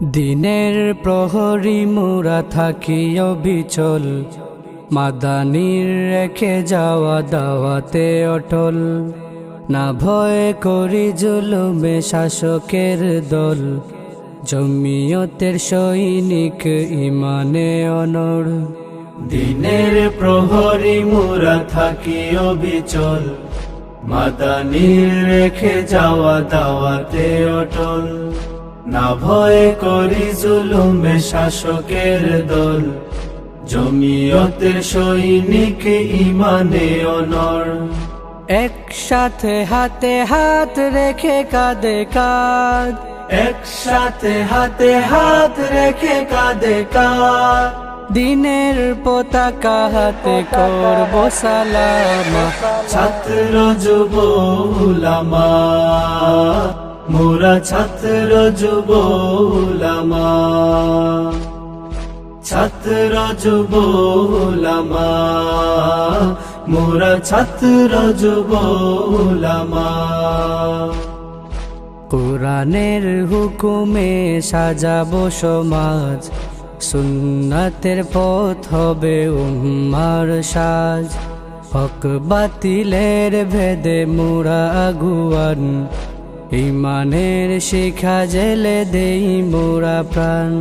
দিনের প্রহরী মোরা থাকি অবিচল, মাদানির রেখে যাওয়া দাওয়াতে অটল। না ভয় করি জুলুমে শাসকের দল, জমিয়তের সৈনিক ইমানে অনর দিনের প্রহরী মোরা থাকি অবিচল, মাদানির রেখে যাওয়া দাওয়াতে অটল। না ভয় করি জুলুমে শাসকের দল। জমিয়তের সৈনিক ইমানে অনর। একসাথে হাতে হাত রেখে কাঁদে কাঁদ। একসাথে হাতে হাত রেখে কাঁদে কাঁদ। দিনের পতাকা হাতে করব সালামা। ছাত্র যুব উলামা। মোরা ছাত্র যুব উলামা ছাত্র যুব উলামা মোরা ছাত্র যুব উলামা কোরআনের হুকুমে সাজাবো সমাজ, সুন্নাতের পথ হবে উম্মার সাজ। হক বাতিলের ভেদে মুরা আগুয়ান ইমানের শিখা জেলে দেই মোরা প্রাণ।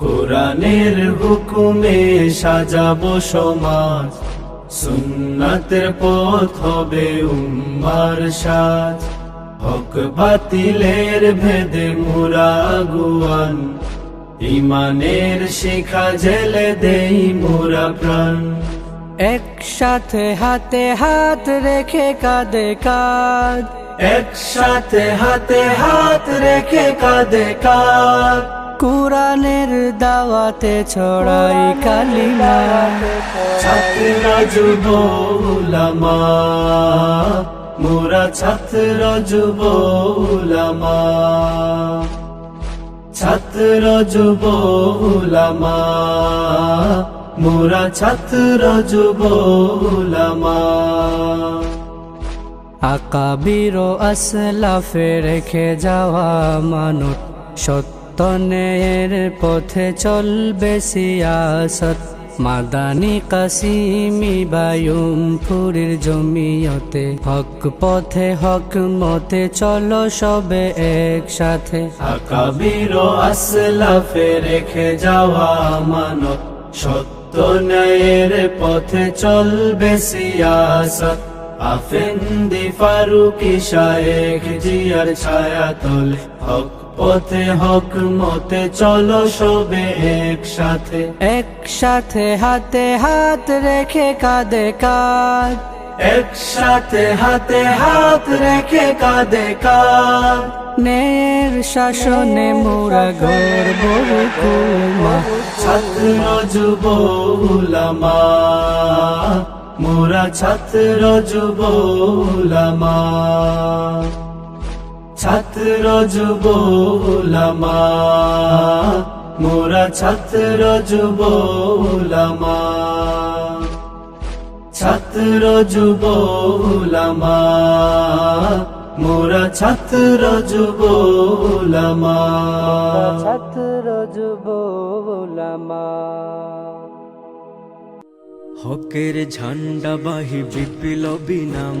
কোরআনের হুকুমে সাজাবো সমাজ সুন্নাতের পথ হবে উম্মার সাজ। হক বাতিলের ভেদে মোরা গুয়ান ইমানের শিখা জেলে দেই মোরা প্রাণ। একসাথে হাতে হাত রেখে কাঁদে কাঁদ একসাথে হাতে হাত রেখে কাঁদে কাঁদ কোরআনের দাওয়াতে ছড়াই কালিমা। ছাত্র যুব উলামা মোরা ছাত্র যুব উলামা ছাত্র যুব উলামা মোরা ছাত্র যুব উলামা আকাবির আসলাফে রেখে যাওয়া মানত সত্যনের পথে চলবে সিয়াসত। মাদানি কাসিমি বায়ুম ফুরির জমিয়তে হক পথে হক মতে চলো সবে একসাথে। আকাবির আসলাফে রেখে যাওয়া মানত সত্য ন্যায়ের পথে চলবে সিয়াসত। আফেন্দি ফারুকি শায়েখ জিয়ার ছায়া তোলে হক পথে হক মতে চলো সবে একসাথে। একসাথে হাতে হাত রেখে কাঁদে কাঁদ একসাথে হাতে হাত রেখে কাঁদে কাঁদ নের শাসনে মোরা গর্ব হুকুমা। ছাত্র যুব উলামা। মোরা ছাত্র যুব উলামা ছাত্র যুব উলামা মোরা ছাত্র যুব উলামা ছাত্র যুব উলামা মোরা ছাত্র যুব উলামা ছাত্র যুব ওলামা হকের ঝান্ডা বাহি বিপ্লবী নাম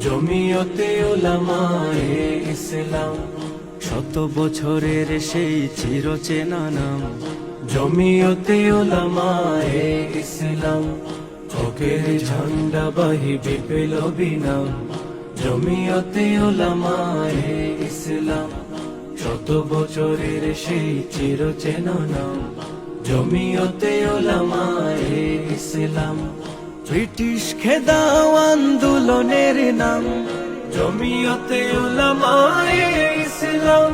জমিয়তে ওলামায়ে ইসলাম। শত বছরের সেই চিরচেনা নাম। জমিয়তে ওলামায়ে ইসলাম। হকের ঝান্ডা বাহি বিপ্লবী নাম জমিয়তে ওলামায়ে ইসলাম। শত বছরের সেই চিরচেনা নাম। জমিয়তে ওলামায়ে ইসলাম ব্রিটিশ খেদাও আন্দোলনের নাম জমিয়তে ওলামায়ে ইসলাম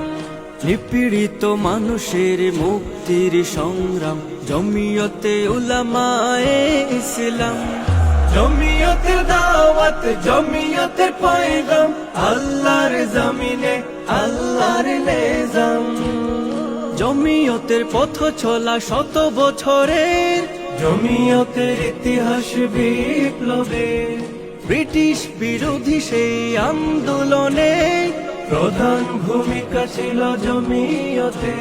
নিপীড়িত মানুষের মুক্তির সংগ্রাম জমিয়তে উলামায়ে ইসলাম জমিয়তের দাওয়াত জমিয়তের পয়গাম আল্লাহর জমিনে আল্লাহর নিজাম জমিয়তের পথ চলা শত বছরের। জমিয়তের ইতিহাস বিপ্লবে। ব্রিটিশ বিরোধী সেই আন্দোলনে। প্রধান ভূমিকা ছিল জমিয়তে।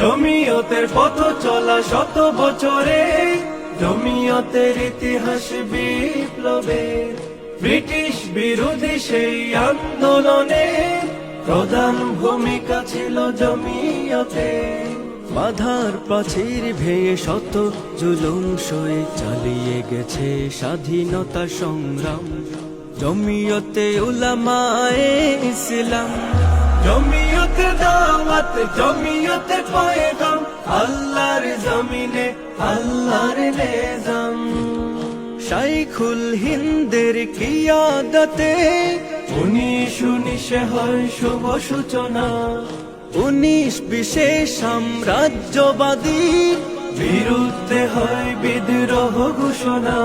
জমিয়তের পথ চলা শত বছরে। জমিয়তের ইতিহাস বিপ্লবে। ব্রিটিশ বিরোধী সেই আন্দোলনে। প্রধান ভূমিকা ছিল জমিয়তে। বাধার প্রাচীর ভেঙে শত জুলুম সয়ে চালিয়ে গেছে স্বাধীনতা সংগ্রাম। জমিয়তে উলামায়ে ইসলাম। জমিয়তে দাওয়াত জমিয়তের পয়গাম আল্লাহর জমিনে আল্লাহর নেজাম। শাইখুল হিন্দের কিয়াদতে উনিশ উনিশে হয় শুভ সূচনা। উনিশ বিশেষ সাম্রাজ্যবাদী। বিরুদ্ধে হয় বিদ্রোহ ঘোষণা।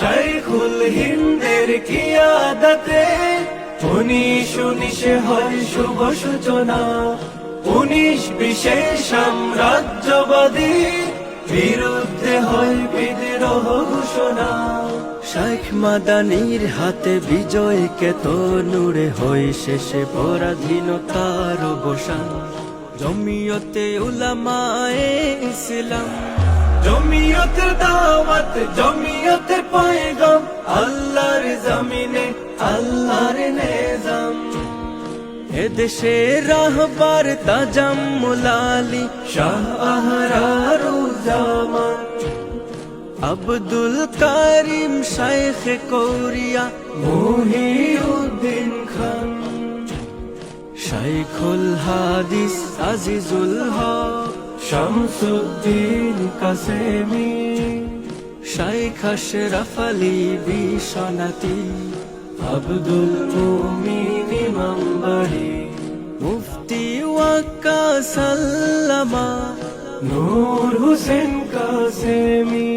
শাইখুল হিন্দের কিয়াদতে উনিশ উনিশে হয় শুভ সূচনা। উনিশ বিশেষ সাম্রাজ্যবাদী। বিরুদ্ধে হয় বিদ্রোহ ঘোষণা। শেখ মাদানির হাতে বিজয় কেত নূরে হই শেষে পরাধীনতার অবসান। জমিয়তে উলামায়ে ইসলাম। জমিয়তের দাওয়াত জমিয়তের পয়গাম। আল্লাহর জমিনে আল্লাহর নেজাম এদেশে রাহবার তাজাম মুলালি শাহ আহরারুজ্জামান, আব্দুল কারিম শাইখ কোরিয়া মুহিউদ্দিন খান, শাইখুল হাদিস আজিজুল হক, শামসুদ্দিন কাসেমি, শাইখ আশরাফ আলী বিশ্বনাথী আব্দুল মুমিন ইমামবাড়ি মুফতি ওয়াক্কা সাল্লামা, নূর হোসেন কাসেমি,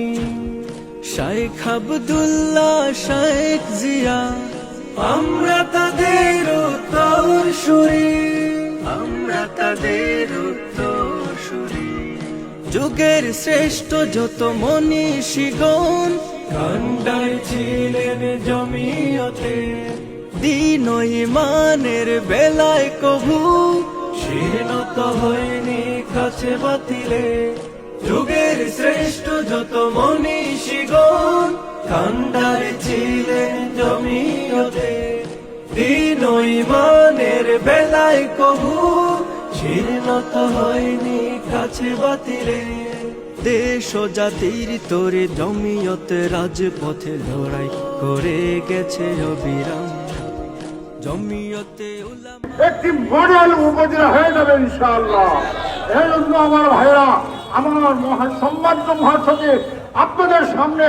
শাইখ আব্দুল্লাহ, শাইখ জিয়া, আমরা তাদের উত্তর সুরি। আমরা তাদের উত্তরসূরি যুগের শ্রেষ্ঠ যত মনীষীগণ ছিলেন জমিয়তে। দিন ও ইমানের বেলায় কভু শীর্ণত হয়নি কাছে বাতিলে। যুগের শ্রেষ্ঠ যত মনীষীগণ কান্ডায় ছিলেন জমিয়তে। দিন ও ইমানের বেলায় কভু শীর্ণত হয়নি কাছে বাতিলে। দেশ জাতির তোরে জমিয়ত রাজপথে লড়াই করে গেছে অবিরাম। জমিয়তে একটি মডেল উপজেলা হয়ে যাবে ইনশাআল্লাহ। এই জন্য আমার ভাইরা, আমার মহা সম্মানিত মহাসচিব, আপনাদের সামনে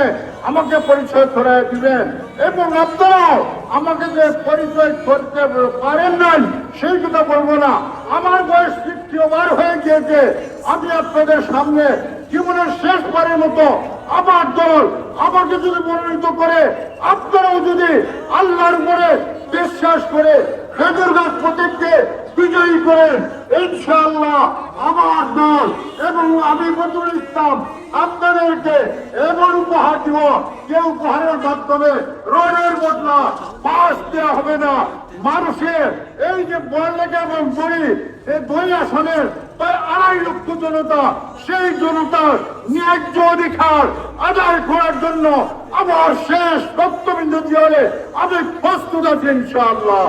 আমাকে পরিচয় করে দিবেন। এবং আপনারাও আমাকে যে পরিচয় করতে পারেন নাই, সেই কথা বলব না। আমার বয়স তৃতীয়বার হয়ে গিয়েছে। আমি আপনাদের সামনে জীবনের শেষ বারের মতো আমার দল আমাকে যদি মনোনীত করে, আপনারাও যদি আল্লাহর উপরে বিশ্বাস করে, খেজুর গাছ প্রতীককে বিজয়ী করেন, ইনশাআল্লাহ আমার দল এবং আমি বদরুল ইসলাম আপনাদেরকে এমন উপহার দিব যে উপহারের মাধ্যমে রোডের বদলা পাস দেওয়া হবে না। মানুষের এই যে বড়লেখা এবং বড়ি এই দুই আসনের প্রায় আড়াই লক্ষ জনতা সেই জনতার ন্যায্য অধিকার আদায় করার জন্য আমার শেষ বক্তব্য দিয়ে আমি প্রস্তুত আছি ইনশাআল্লাহ।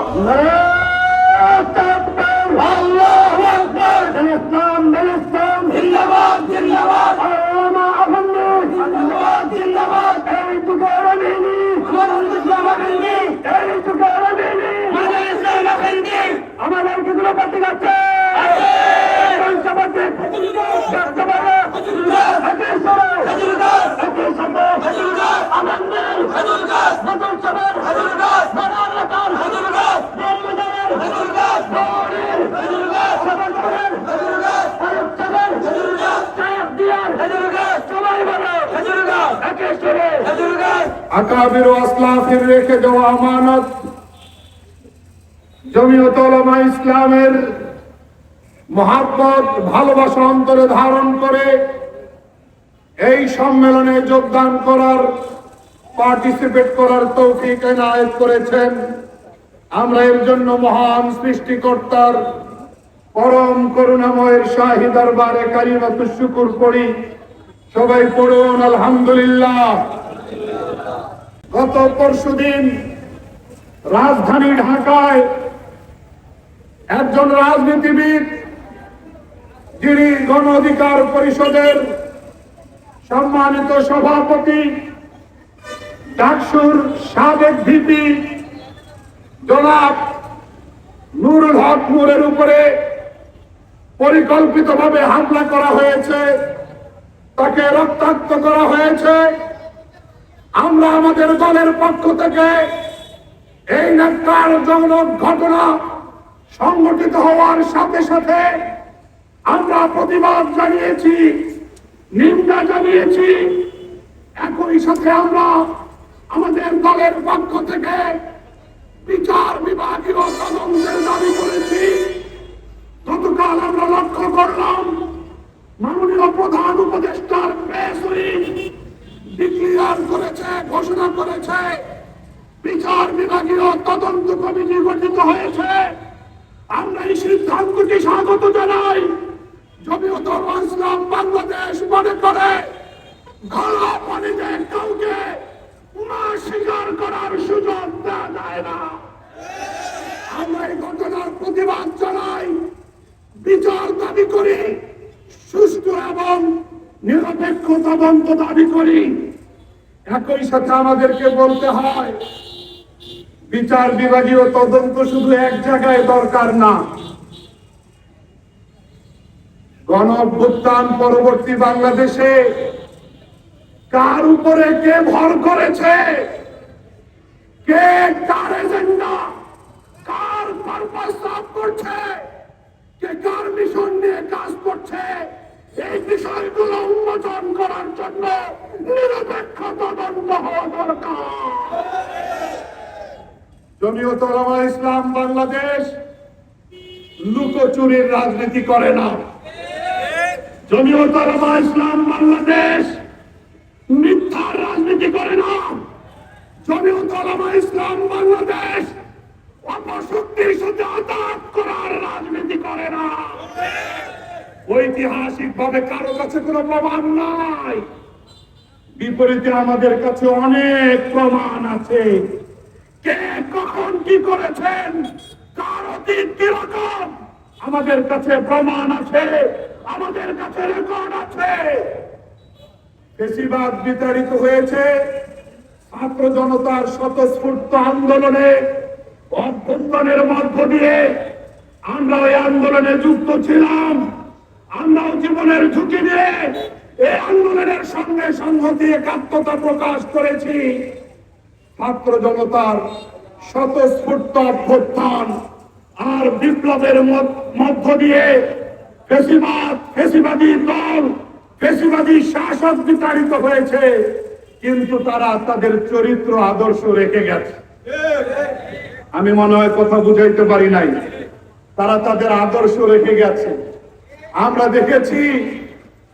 আল্লাহু বলো হাজিরগাছ একেশ্বরে হাজিরগাছ আকাবির ও আসলাফের রেখে দেওয়া আমানত। জমিয়ত ইসলামের মহাব্বত, ভালোবাসা অন্তরে ধারণ করে এই সম্মেলনে যোগদান করার পার্টিসিপেট করার তৌফিক এনায়েত করেছেন। আমরা এর জন্য মহান সৃষ্টিকর্তার পরম করুণাময়ের শাহী দরবারে কারিমাতু শুকুর করি সবাই পড়ুন, আলহামদুলিল্লাহ। গত পরশুদিন রাজধানী ঢাকায় একজন রাজনীতিবিদ, যিনি গণ অধিকার পরিষদের সম্মানিত সভাপতি, ডাকসুর সাবেক ভিপি জনাব নুরুল হক নূরের উপরে পরিকল্পিতভাবে হামলা করা হয়েছে, তাকে রক্তাক্ত করা হয়েছে। আমরা আমাদের দলের পক্ষ থেকে এই জনক ঘটনা সংঘটিত হওয়ার সাথে সাথে আমরা প্রতিবাদ জানিয়েছি, নিন্দা জানিয়েছি। একই সাথে আমরা আমাদের দলের পক্ষ থেকে বিচার বিভাগীয় তদন্তের দাবি করেছি। গতকাল আমরা লক্ষ্য করলাম, মাননীয় প্রধান উপদেষ্টার প্রেস ডিক্লিয়ার করেছে, ঘোষণা করেছে। বিচার বিভাগীয় তদন্ত কমিটি গঠিত হয়েছে। আমরা এই সিদ্ধান্তটি স্বাগত জানাই। জমিয়ত ইসলাম বাংলাদেশ মনে করে ঘরোয়া পানিতে কাউকে স্বীকার করার সুযোগ দেওয়া যায় না। আমরা এই ঘটনার প্রতিবাদ জানাই, বিচার দাবি করি, সুষ্ঠু এবং নিরপেক্ষ তদন্ত দাবি করি। একই সাথে আমাদেরকে বলতে হয় বিচার বিভাগীয় তদন্ত শুধু এক জায়গায় দরকার না। গণ পরবর্তী বাংলাদেশে কার উপরে কে ভর করেছে? কে কার এজেন্ডা? কার পারপাস সাফ করছে? কে কার মিশন নিয়ে কাজ করছে? এই বিষয়গুলো উন্মোচন করার জন্য নিরপেক্ষ তদন্ত হওয়া দরকার। জমিয়ত ওলামা ইসলাম বাংলাদেশ লুকোচুরির রাজনীতি করে না। জমিয়ত ওলামা ইসলাম বাংলাদেশ মিথ্যার রাজনীতি করে না। জমিয়ত ওলামা ইসলাম বাংলাদেশ অপশক্তির সাথে আঘাত করার রাজনীতি করে না। ঐতিহাসিক ভাবে কারও কাছে কোনো প্রমাণ নাই। বিপরীতে আমাদের কাছে অনেক প্রমাণ আছে। কে কি করেছেন? কার অতীত কীরকম আমাদের কাছে প্রমাণ আছে, আমাদের কাছে রেকর্ড আছে। বেশিরভাগ বিতাড়িত হয়েছে ছাত্র জনতার স্বতঃস্ফূর্ত আন্দোলনে অভ্যন্তরের মধ্য দিয়ে। আমরা ওই আন্দোলনে যুক্ত ছিলাম। আমরাও জীবনের ঝুঁকি নিয়ে এই আন্দোলনের সঙ্গে সংহতি, একাত্মতা প্রকাশ করেছি। ছাত্র জনতার স্বতঃস্ফূর্ত অভ্যুত্থান আর বিপ্লবের মধ্য- দিয়ে ফেসিবাদ, ফেসিবাদী দল, ফেসিবাদী শাসক বিতাড়িত হয়েছে। কিন্তু তারা তাদের চরিত্র আদর্শ রেখে গেছে। আমি মনে হয় কথা বুঝাইতে পারি নাই। তারা তাদের আদর্শ রেখে গেছে। আমরা দেখেছি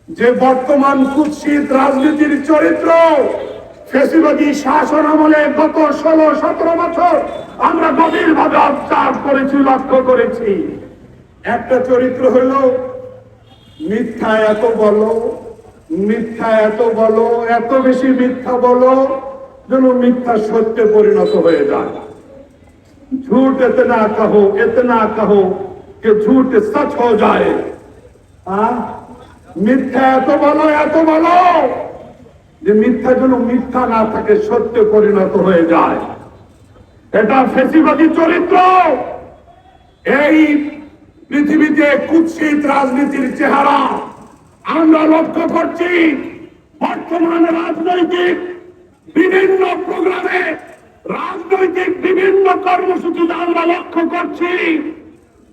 যে বর্তমান কুৎসিত রাজনীতির চরিত্র ফেসিবাদী শাসন আমলে গত ষোলো সতেরো বছর আমরা গভীর ভাবে অবজার্ভ করেছি লক্ষ্য করেছি একটা চরিত্র হলো মিথ্যা এত বলো মিথ্যা এত বলো এত বেশি মিথ্যা বলো যেন মিথ্যা সত্যে পরিণত হয়ে যায় झूठ इतना कहो इतना कहो कि झूठ सच हो जाए हाँ? মিথ্যা এত বলো এত বলো যে মিথ্যা যেন মিথ্যা না থাকে, সত্যে পরিণত হয়ে যায়। এটা ফেসিবাদী চরিত্র। এই পৃথিবীতে কুৎসিত রাজনীতির চেহারা আমরা লক্ষ্য করছি বর্তমান রাজনৈতিক বিভিন্ন প্রোগ্রামে রাজনৈতিক বিভিন্ন কর্মসূচিতে আমরা লক্ষ্য করছি,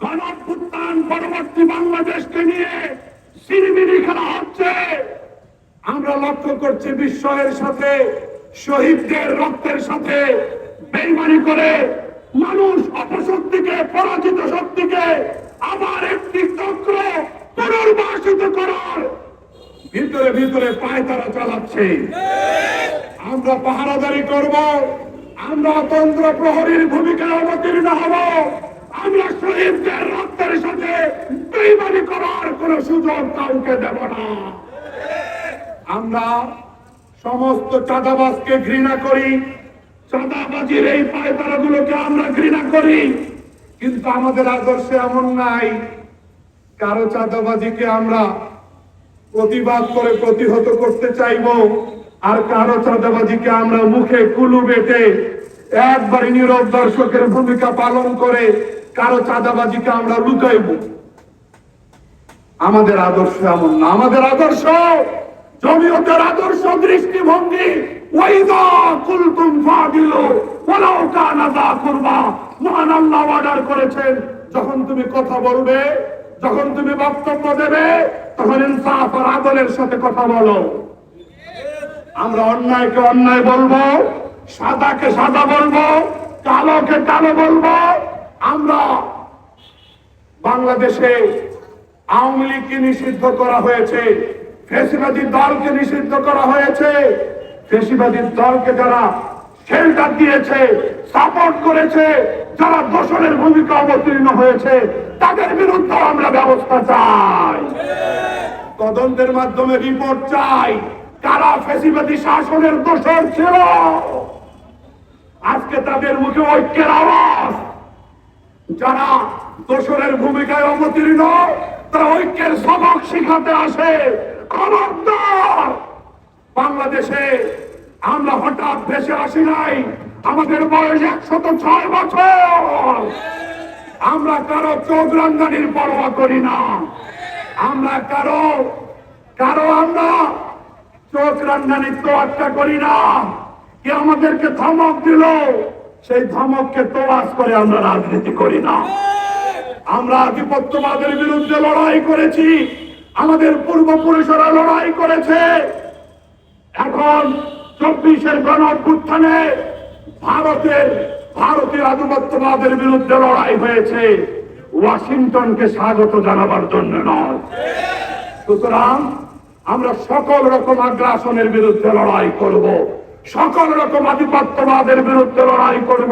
গণঅভ্যুত্থান, পরবর্তী বাংলাদেশকে নিয়ে সিরিমিরি খেলা হচ্ছে। আমরা লক্ষ্য করছি বিস্ময়ের সাথে, শহীদদের রক্তের সাথে, বেইমানি করে মানুষ অপশক্তিকে, পরাজিত শক্তিকে আবার একটি চক্র পুনর্বাসিত করার ভিতরে ভিতরে পায়তারা চালাচ্ছে। আমরা পাহারাদারি করব, আমরা তন্ত্র প্রহরীর ভূমিকায় অবতীর্ণ হব, আমরা শহীদদের রক্তের সাথে বেইমানি করার কোন সুযোগ কাউকে দেব না। আমরা সমস্ত চাঁদাবাজকে ঘৃণা করি। চাঁদাবাজির এই পায়তারাগুলোকে আমরা ঘৃণা করি। কিন্তু আমাদের আদর্শে এমন নাই। কারও চাঁদাবাজিকে আমরা প্রতিবাদ করে প্রতিহত করতে চাইব, আর কারও চাঁদাবাজিকে আমরা মুখে কুলু বেটে একবারই নীরব দর্শকের ভূমিকা পালন করে কারও চাঁদাবাজিকে আমরা লুকাইব। আমাদের আদর্শ এমন না। আমাদের আদর্শ জমিয়তের আদর্শ দৃষ্টিভঙ্গি করেছেন, যখন তুমি কথা বলবে, যখন তুমি বক্তব্য দেবে, তখন ইনসাফ আর আদলের সাথে কথা বলো। আমরা অন্যায়কে অন্যায় বলব, সাদাকে সাদা বলব, কালোকে কালো বলব। আমরা বাংলাদেশে আওয়ামী লীগকে নিষিদ্ধ করা হয়েছে। ফেসিবাদী দলকে নিষিদ্ধ করা হয়েছে। ফেসিবাদী দলকে যারা শেল্টার দিয়েছে, সাপোর্ট করেছে, যারা দোষণের ভূমিকা অবতীর্ণ হয়েছে, তাদের বিরুদ্ধে আমরা ব্যবস্থা চাই। তদন্তের মাধ্যমে রিপোর্ট চাই, কারা ফেসিবাদী শাসনের দোষর ছিল। আজকে তাদের মুখে ঐক্যের আওয়াজ। যারা দোসরের ভূমিকায় অবতীর্ণ, তারা ঐক্যের সবক শিখাতে আসে। খবরদার! বাংলাদেশে আমরা হঠাৎ দেশে আসি নাই। আমাদের বয়স একশত ছয় বছর। আমরা কারও চোখ রাঙ্গানির পরোয়া করি না। আমরা কারও কারও আমরা চোখ রাঙ্গানির তোয়াক্কা করি না। কে আমাদেরকে ধমক দিল, সেই ধমককে তোয়াজ করে আমরা রাজনীতি করি না। আমরা আধিপত্যবাদের বিরুদ্ধে লড়াই করেছি। আমাদের পূর্বপুরুষরা লড়াই করেছে। এখন চব্বিশের গণ অভ্যুত্থানে ভারতের ভারতের আধিপত্যবাদের বিরুদ্ধে লড়াই হয়েছে। ওয়াশিংটনকে স্বাগত জানাবার জন্য নয়। সুতরাং আমরা সকল রকম আগ্রাসনের বিরুদ্ধে লড়াই করব। সকল রকম আধিপত্যবাদের বিরুদ্ধে লড়াই করব।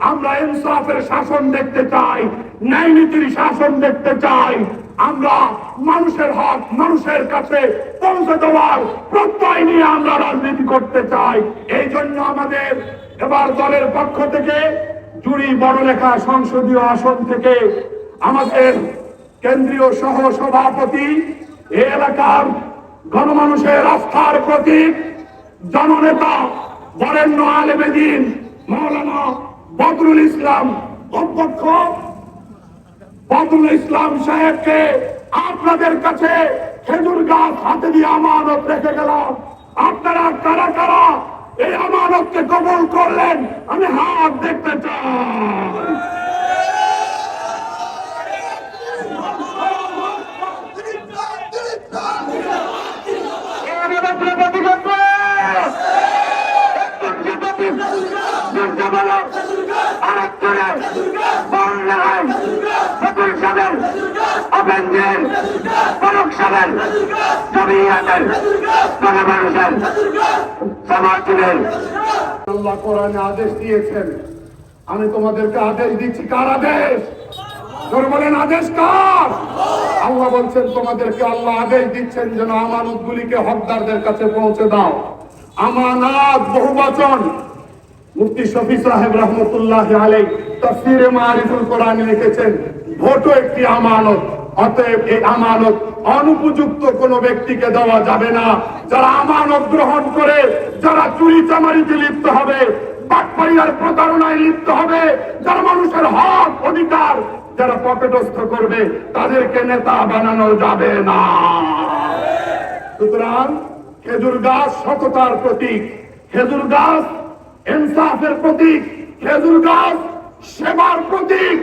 আমরা ইনসাফের শাসন দেখতে চাই ন্যায় নীতির শাসন দেখতে চাই। আমরা মানুষের হক মানুষের কাছে পৌঁছে দেওয়ার প্রত্যয় নিয়ে আমরা রাজনীতি করতে চাই। এই জন্য আমাদের এবার দলের পক্ষ থেকে জুড়ি বড়লেখা সংসদীয় আসন থেকে আমাদের কেন্দ্রীয় সহ সভাপতি এ এলাকার গণমানুষের আস্থার প্রতীক জননেতা বরেণ্য আলেমেদিন, মৌলানা বদরুল ইসলাম অধ্যক্ষ বদরুল ইসলাম সাহেবকে আপনাদের কাছে খেজুর গাছ হাতে দিয়ে আমানত রেখে গেলাম। আপনারা কারা কারা এই আমানতকে কবল করলেন আমি হাত দেখতে চাই। আল্লাহ কোরআনে আদেশ দিয়েছেন, আমি তোমাদেরকে আদেশ দিচ্ছি, কার আদেশ? বলেন, আদেশ কার? আল্লাহ বলছেন, তোমাদেরকে আল্লাহ আদেশ দিচ্ছেন যেন আমানত গুলিকে হকদারদের কাছে পৌঁছে দাও। আমানাত বহু বচন। মুফতি শফি সাহেব রহমতুল্লাহ আলাই তফসিরে মারিফুল কোরআনে লিখেছেন, ভোটও একটি আমানত। অতএব এই আমানত অনুপযুক্ত কোন ব্যক্তিকে দেওয়া যাবে না। যারা আমানত গ্রহণ করে, যারা চুরি চামারিতে লিপ্ত হবে, বাটপাড়িয়ার প্রতারণায় লিপ্ত হবে, যারা মানুষের হক, অধিকার যারা পকেটস্থ করবে, তাদেরকে নেতা বানানো যাবে না। সুতরাং খেজুর গাছ সততার প্রতীক, খেজুর গাছ ইনসাফের প্রতীক, খেজুর গাছ সেবার প্রতীক।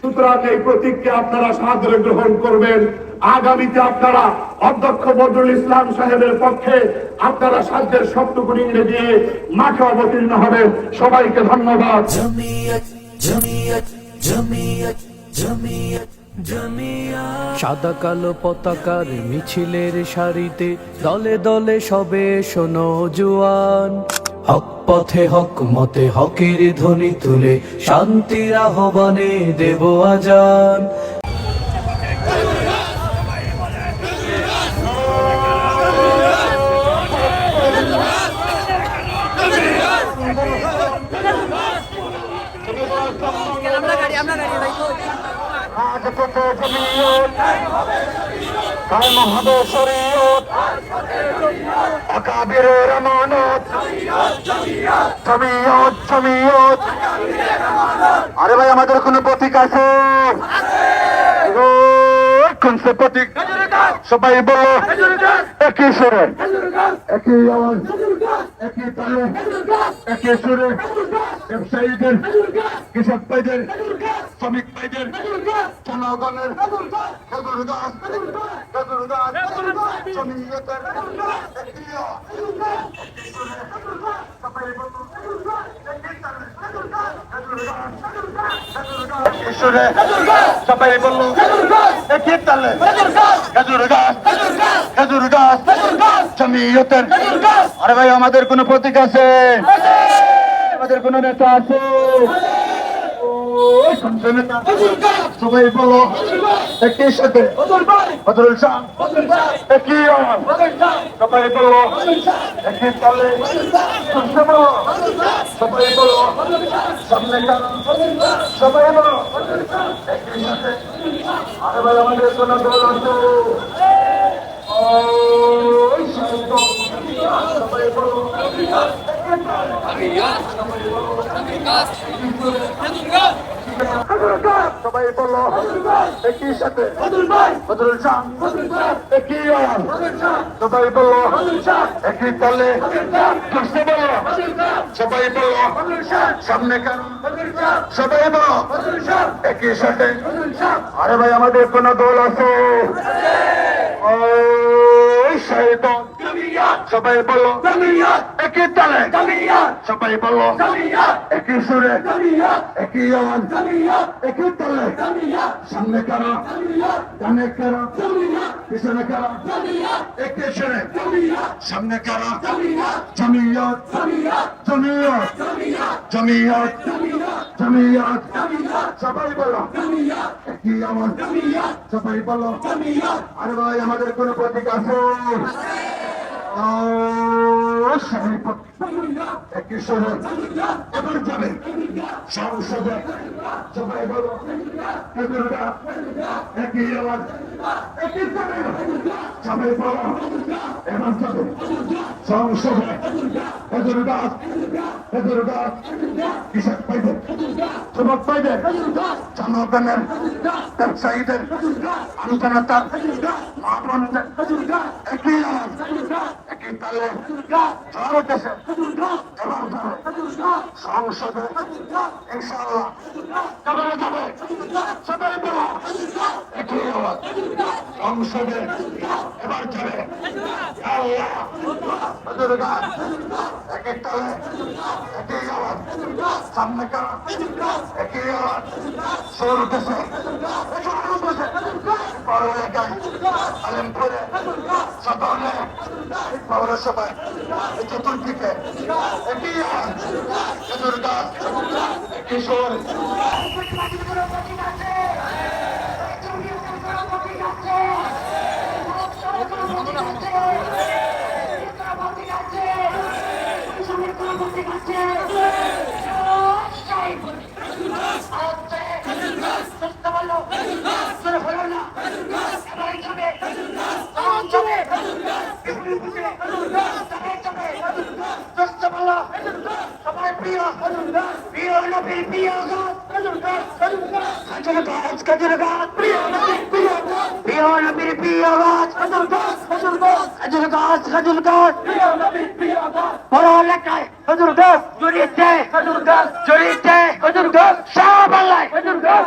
সুতরাং এই প্রতীককে আপনারা সাদরে গ্রহণ করবেন। আগামীতে আপনারা অধ্যক্ষ বদরুল ইসলাম সাহেবের পক্ষে আপনারা সাধ্যের সবটুকু নিংড়ে দিয়ে মাঠে অবতীর্ণ হবেন। সবাইকে ধন্যবাদ। সাদা কালো পতাকার মিছিলের সারিতে দলে দলে সবে শোনো জুয়ান। হক পথে হক মতে হকের ধ্বনি তুলে শান্তির আহ্বানে দেব আজান। কায়েম হবে আকাবিরের আমানত। জমিয়ত জমিয়ত আরে ভাই আমাদের কোনো প্রতীক আছে? কোন সে প্রতীক? সবাই বলো একই সুরে। একই আওয়াজ। একই তালে একই সুরে ব্যবসায়ীদের কৃষক ভাইদের শ্রমিক ভাইদের জনগণের সবাই একই তালে, খেজুর গাছ, খেজুর গাছ, আরে ভাই আমাদের কোনো প্রতীক আছে? আমাদের কোনো নেতা আছে? সবাই বলো একই সাথে বদরুল শাহ। আওয়াজ সবাই বলো। একই তালে। শুনতে সবাই বলো। সামনে সবাই বলো। একই সাথে আরে আমাদের কোনো দল আছে? ওই শান্ত সবাই বলো। সবাই সাথে। সবাই বলো, একই তালে। বুঝতে বলো, সবাই বলো, সামনে সবাই বলো, একই সাথে। আরে ভাই, আমাদের কোন দল আছে? ওই শয়তান। সবাই বলো একই তালে। সবাই বলো একই সুরে। একই আওয়াজ একই তালে। সামনে কারা। ডানে কারা। পিছনে কারা। একই সুরে। সামনে কারা। জমিয়ত। জমিয়ত। জমিয়ত। জমিয়ত। সবাই বলো। একই আওয়াজ সবাই বলো। আরে ভাই আমাদের কোনো প্রতীক আছে? Oh, একই সুরে এবার যাবে সংসদে সবাই বলো একই আওয়াজ একই সবাই বলো, এবার যাবে সংসদে এদের গাছ এদের গাছ কৃষক পাইবে? যুবক পাইবে? জনগণের ব্যবসায়ীদের আলোচনাতার মা বোনদের একই আওয়াজ একই তালে ঝড় উঠেছে সংসদে ইনশাআল্লাহ কবে যাবে সামনে একই আওয়াজ সর উঠেছে বড় এলাকায় আলমপুরে সদনে পৌরসভায় চতুর্দিকে একই আওয়াজ হুজুর গাছ একই সুর সবাই প্রিয় গাছ জড়িয়েছে কাজের গাছ জড়িয়েছে কাজের গাছ সব আল্লাহ হজুর গাছ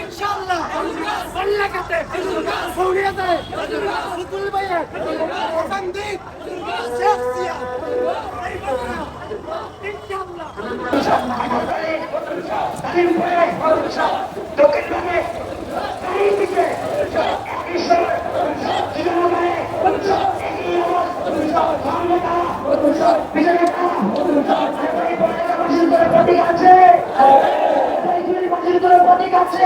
প্রতীক আছে